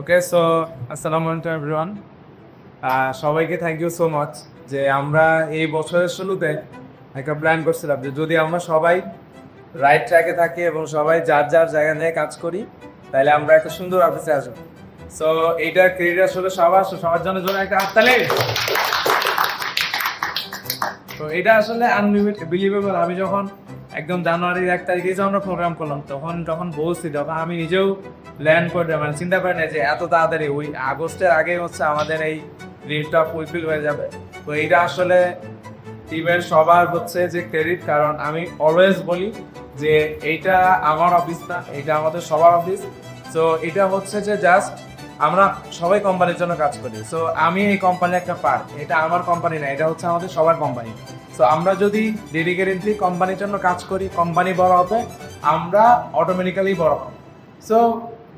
Okay so আসসালামু আলাইকুম everyone সবাইকে থ্যাংক ইউ সো মাচ যে আমরা এই বছরের শুরুতে একটা প্ল্যান করছিলাম যে যদি আমরা সবাই রাইট ট্র্যাকে থাকি এবং সবাই যার যার জায়গা নিয়ে কাজ করি, তাহলে আমরা একটা সুন্দর অফিসে আসব। সো এইটা ক্রেডিট আসলে সবার সবার জন্য জন্য একটা হাততালি তো এটা আসলে আনবিলিভেবল আমি যখন একদম জানুয়ারির এক তারিখে যখন আমরা প্রোগ্রাম করলাম, তখন যখন বলছি, তখন আমি নিজেও ল্যান্ড করে মানে চিন্তা করি না যে এত তাড়াতাড়ি, ওই আগস্টের আগে হচ্ছে আমাদের এই রেটটা ফুলফিল হয়ে যাবে। তো এইটা আসলে টিমের সবার হচ্ছে যে ক্রেডিট কারণ আমি অলওয়েজ বলি যে এইটা আমার অফিস না এটা আমাদের সবার অফিস তো এটা হচ্ছে যে জাস্ট আমরা সবাই কোম্পানির জন্য কাজ করি। সো আমি এই কোম্পানির একটা পার্ট এটা আমার কোম্পানি না, এটা হচ্ছে আমাদের সবার কোম্পানি সো আমরা যদি ডেডিকেটেডলি কোম্পানির জন্য কাজ করি কোম্পানি বড় হবে, আমরা অটোমেটিক্যালি বড় হব। সো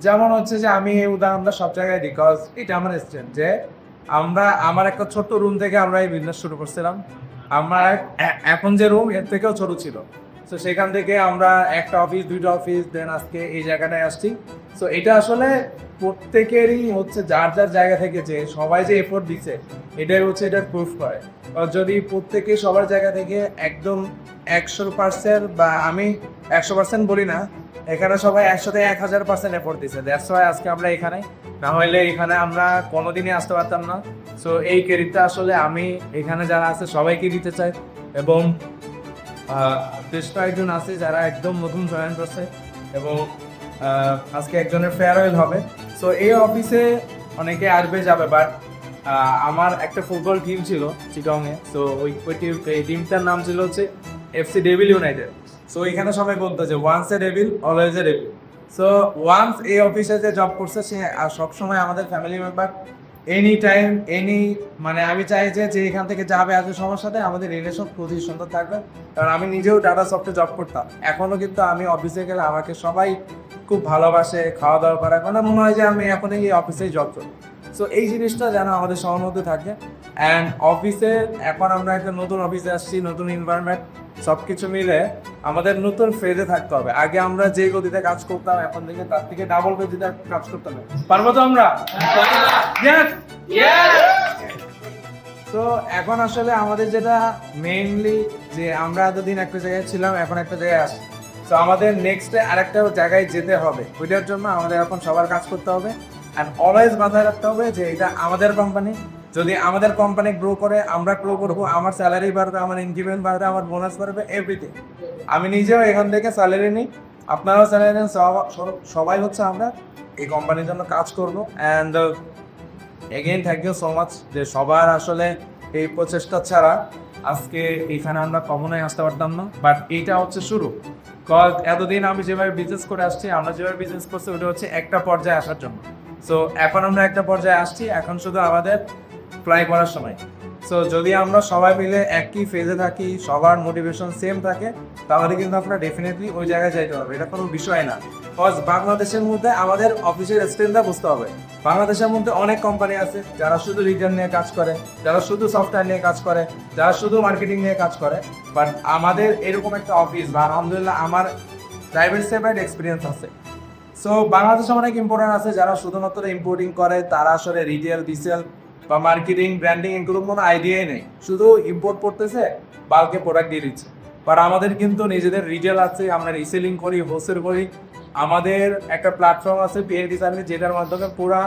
যেমন হচ্ছে যে আমি এই উদাহরণটা সব জায়গায় বিকজ এটা আমার স্ট্রেন্থ যে আমরা, আমার একটা ছোট্ট রুম থেকে আমরা এই বিজনেস শুরু করছিলাম। আমার এখন যে রুম এর থেকেও ছোট ছিল। তো সেখান থেকে আমরা একটা অফিস দুইটা অফিস দেন আজকে এই জায়গাটায় আসছি। সো এটা আসলে প্রত্যেকেরই হচ্ছে যার যার জায়গা থেকে যে সবাই যে এফোর্ট দিচ্ছে, এটাই হচ্ছে এটার প্রুফ করে যদি প্রত্যেকে সবার জায়গা থেকে একদম একশো পার্সেন্ট বা আমি একশো পার্সেন্ট বলি না, এখানে সবাই একসাথে এক হাজার পার্সেন্ট এফোর্ট দিচ্ছে দ্যাটস ওয়াই আজকে আমরা এখানে। না হলে এখানে আমরা কোনোদিনই আসতে পারতাম না। সো এই ক্রেডিটটা আসলে আমি, এখানে যারা আছে, সবাইকে দিতে চাই। এবং বেশ কয়েকজন আছে যারা একদম নতুন জয়েন করছে। এবং আজকে একজনের ফেয়ারওয়েল হবে। সো এই অফিসে অনেকে আসবে, যাবে বাট আমার একটা ফুটবল টিম ছিল চিটংয়ে সো ওই ওই টিম এই টিমটার নাম ছিল হচ্ছে এফসি ডেভিল ইউনাইটেড সো এখানে সবাই বলতো যে once a devil always a devil so once এই অফিসে যে জব করছে, সে সবসময় আমাদের family member any time any মানে আমি চাই যে যে এখান থেকে যাবে, আসবে, সবার সাথে আমাদের রিলেশন প্রতি সুন্দর থাকবে। কারণ আমি নিজেও টাটা সফটে জব করতাম। এখনও কিন্তু আমি অফিসে গেলে আমাকে সবাই খুব ভালোবাসে খাওয়া দাওয়া করা মানে মনে হয় যে আমি এখন এই অফিসেই জব করি সো এই জিনিসটা যেন আমাদের সবার মধ্যে থাকে অ্যান্ড অফিসে এখন আমরা একটা নতুন অফিসে আসছি নতুন এনভায়রনমেন্ট সব কিছু মিলে আমাদের নতুন ফেজে থাকতে হবে। আগে আমরা যে গতিতে কাজ করতাম এখন থেকে তার থেকে ডাবল গতিতে কাজ করতে হবে। পারব তো আমরা? তো এখন আসলে আমাদের যেটা মেইনলি যে আমরা এতদিন একটা জায়গায় ছিলাম এখন একটা জায়গায় আসছি। তো আমাদের নেক্সটে আরেকটা জায়গায় যেতে হবে। ওইটার জন্য আমাদের এখন সবার কাজ করতে হবে। অ্যান্ড অলওয়েজ মাথায় রাখতে হবে যে এটা আমাদের কোম্পানি যদি আমাদের কোম্পানি গ্রো করে, আমরা গ্রো করব, আমার স্যালারি বাড়বে, আমার ইনক্রিমেন্ট বাড়বে, আমার বোনাস বাড়বে এভরিথিং আমি নিজেও এখান থেকে স্যালারি নিই। আপনারাও স্যালারি নেন, সব- সব- সবাই হচ্ছে আমরা এই কোম্পানির জন্য কাজ করব। And again thank you so much যে সবার আসলে এই প্রচেষ্টা ছাড়া আজকে এখানে আমরা কখনোই আসতে পারতাম না। বাট এইটা হচ্ছে শুরু। কজ এতদিন আমি যেভাবে বিজনেস করে আসছি, আমরা যেভাবে বিজনেস করছি, ওটা হচ্ছে একটা পর্যায়ে আসার জন্য। সো এখন আমরা একটা পর্যায়ে আসছি। এখন শুধু আমাদের ফ্লাই করার সময়। সো যদি আমরা সবাই মিলে একই ফেজে থাকি, সবার মোটিভেশন সেম থাকে, তাহলে কিন্তু আমরা ডেফিনেটলি ওই জায়গায় যাইতে পারব। এটা কোনো বিষয় না। কজ বাংলাদেশের মধ্যে আমাদের অফিসের স্ট্রেন্থটা বুঝতে হবে। বাংলাদেশের মধ্যে অনেক কোম্পানি আছে, যারা শুধু রিটার্ন নিয়ে কাজ করে, যারা শুধু সফটওয়্যার নিয়ে কাজ করে, যারা শুধু মার্কেটিং নিয়ে কাজ করে। বাট আমাদের এরকম একটা অফিস বা, আলহামদুলিল্লাহ, আমার ডাইভার্সিফাইড এক্সপিরিয়েন্স আছে। সো বাংলাদেশে অনেক ইম্পোর্টেন্ট আছে যারা শুধুমাত্র ইম্পোর্টিং করে, তারা আসলে রিটেল রিসেল বা মার্কেটিং ব্র্যান্ডিং এগুলো কোনো আইডিয়াই নেই। শুধু ইম্পোর্ট করতেছে বালকে প্রোডাক্ট দিয়ে দিচ্ছে। বাট আমাদের কিন্তু নিজেদের রিটেল আছে, আমরা রিসেলিং করি হোলসেল করি। আমাদের একটা প্ল্যাটফর্ম আছে পিএডি সার্ভিস যেটার মাধ্যমে পুরা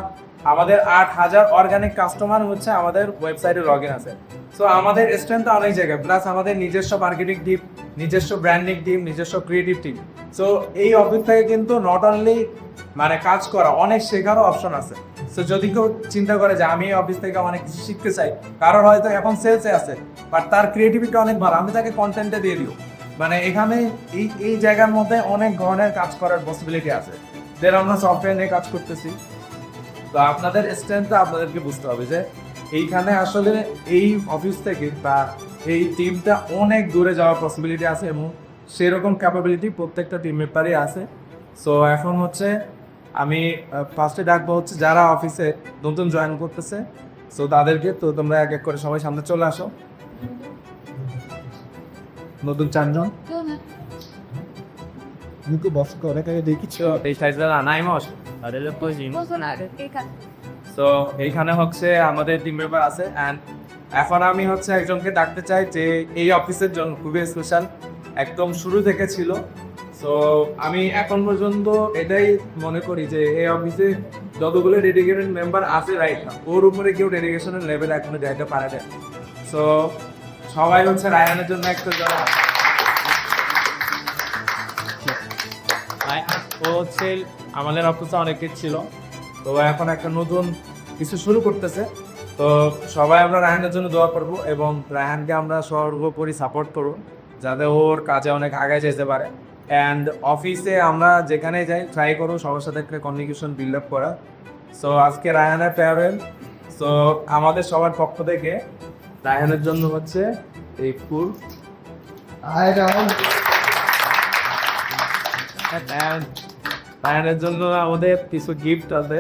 আমাদের আট হাজার অর্গানিক কাস্টমার হচ্ছে আমাদের ওয়েবসাইটে লগ ইন আছে। সো আমাদের স্ট্রেংথ অনেক জায়গায় প্লাস আমাদের নিজস্ব মার্কেটিং টিম নিজস্ব ব্র্যান্ডিং টিম নিজস্ব ক্রিয়েটিভ টিম সো এই অফিস থেকে কিন্তু নট অনলি মানে কাজ করা, অনেক শেখারও অপশন আছে। সো যদি কেউ চিন্তা করে যে আমি এই অফিস থেকে অনেক কিছু শিখতে চাই, কারোর হয়তো এখন সেলসে আছে বাট তার ক্রিয়েটিভিটি অনেক ভালো, আমি তাকে কন্টেন্টে দিয়ে দিও মানে এখানে এই এই জায়গার মধ্যে অনেক ধরনের কাজ করার পসিবিলিটি আছে। দেন আমরা সফটওয়্যার নিয়ে কাজ করতেছি। তো আপনাদের স্ট্রেংথটা আপনাদেরকে বুঝতে হবে যে এইখানে আসলে এই অফিস থেকে বা এই টিমটা অনেক দূরে যাওয়ার পসিবিলিটি আছে এবং সেরকম ক্যাপাবিলিটি প্রত্যেকটা টিম মেম্বারই আছে। সো এখন হচ্ছে আমি ফার্স্টে ডাকবো হচ্ছে যারা অফিসে নতুন জয়েন করতেছে। সো তাদেরকে তো তোমরা এক এক করে সবাই সামনে চলে আসো। নতুন চারজন। cara, que é daí que এই সাইজটা নাইমা আসো বলতো না এখানে। তো এইখানে হচ্ছে আমাদের টিম মেম্বার আছে অ্যান্ড এখন আমি হচ্ছে একজনকে ডাকতে চাই যে এই অফিসের জন্য খুবই স্পেশাল একদম শুরু থেকে ছিল। সো আমি এখন পর্যন্ত এটাই মনে করি যে এই অফিসে যতগুলো ডেডিকেটেড মেম্বার আছে রাইট না ওর উপরে কেউ ডেডিকেশনের লেভেল এখনও যাইতে পারে না। সো সবাই হচ্ছে রায়হানের জন্য একটা রায়হান ও হচ্ছে আমাদের অফিসে অনেকে ছিল। তো এখন একটা নতুন কিছু শুরু করতেছে। তো সবাই আমরা রায়হানের জন্য দোয়া করব এবং রায়হানকে আমরা সর্বোপরি সাপোর্ট করব যাতে ওর কাজে অনেক আগে যেতে পারে। অ্যান্ড অফিসে আমরা যেখানে যাই ট্রাই করব সবার সাথে একটা কমিউনিকেশন বিল্ড আপ করা। সো আজকে রায়হানের ফেয়ারওয়েল সো আমাদের সবার পক্ষ থেকে রায়হানের জন্য হচ্ছে এই ফুল। And রায়হানের জন্য আমাদের কিছু গিফট আছে।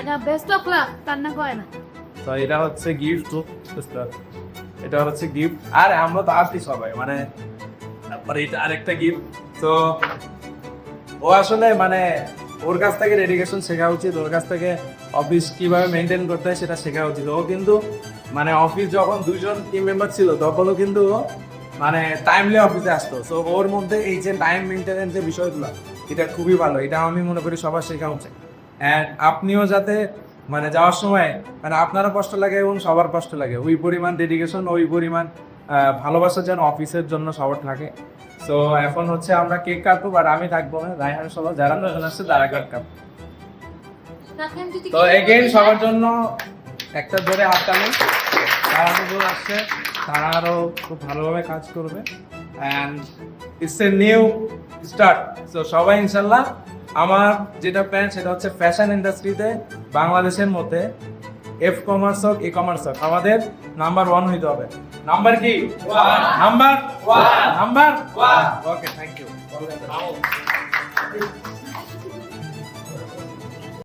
এটা বেস্ট অফ লাক কান্না করে না। তো এটা হচ্ছে গিফট এটা হচ্ছে গিফট আর আমরা তো আছি সবাই মানে তারপরে এটা আরেকটা গিফট তো ও আসলে মানে ওর কাছ থেকে ডেডিকেশন শেখা উচিত। ওর কাছ থেকে অফিস কীভাবে মেনটেন করতে হয় সেটা শেখা উচিত। ও কিন্তু মানে অফিস যখন দুজন টিম মেম্বার ছিল তখনও কিন্তু মানে টাইমলি অফিসে আসতো। সো ওর মধ্যে এই যে টাইম মেনটেনেন্স যে বিষয়গুলো এটা খুবই ভালো। এটা আমি মনে করি সবার শেখা উচিত। অ্যান্ড আপনিও যাতে মানে যাওয়ার সময় মানে আপনারও কষ্ট লাগে এবং সবার কষ্ট লাগে। ওই পরিমাণ ডেডিকেশন ওই পরিমাণ ভালোবাসা যেন অফিসের জন্য সবার থাকে। সো এখন হচ্ছে আমরা কেক কাটবো বাট আমি থাকব না। রায়হান সবার যারা নতুন আসছে তারা কেক কাটবো। তো এগেইন সবার জন্য একটা ধরে হাততালি যারা নতুন আসছে। তারা আরও খুব ভালোভাবে কাজ করবে। And it's a new start so সবাই ইনশাল্লাহ আমার যেটা প্ল্যান সেটা হচ্ছে ফ্যাশন ইন্ডাস্ট্রিতে বাংলাদেশের মধ্যে এফ কমার্স হোক ই কমার্স হোক আমাদের নাম্বার ওয়ান হইতে হবে। নাম্বার কি? Number number okay thank you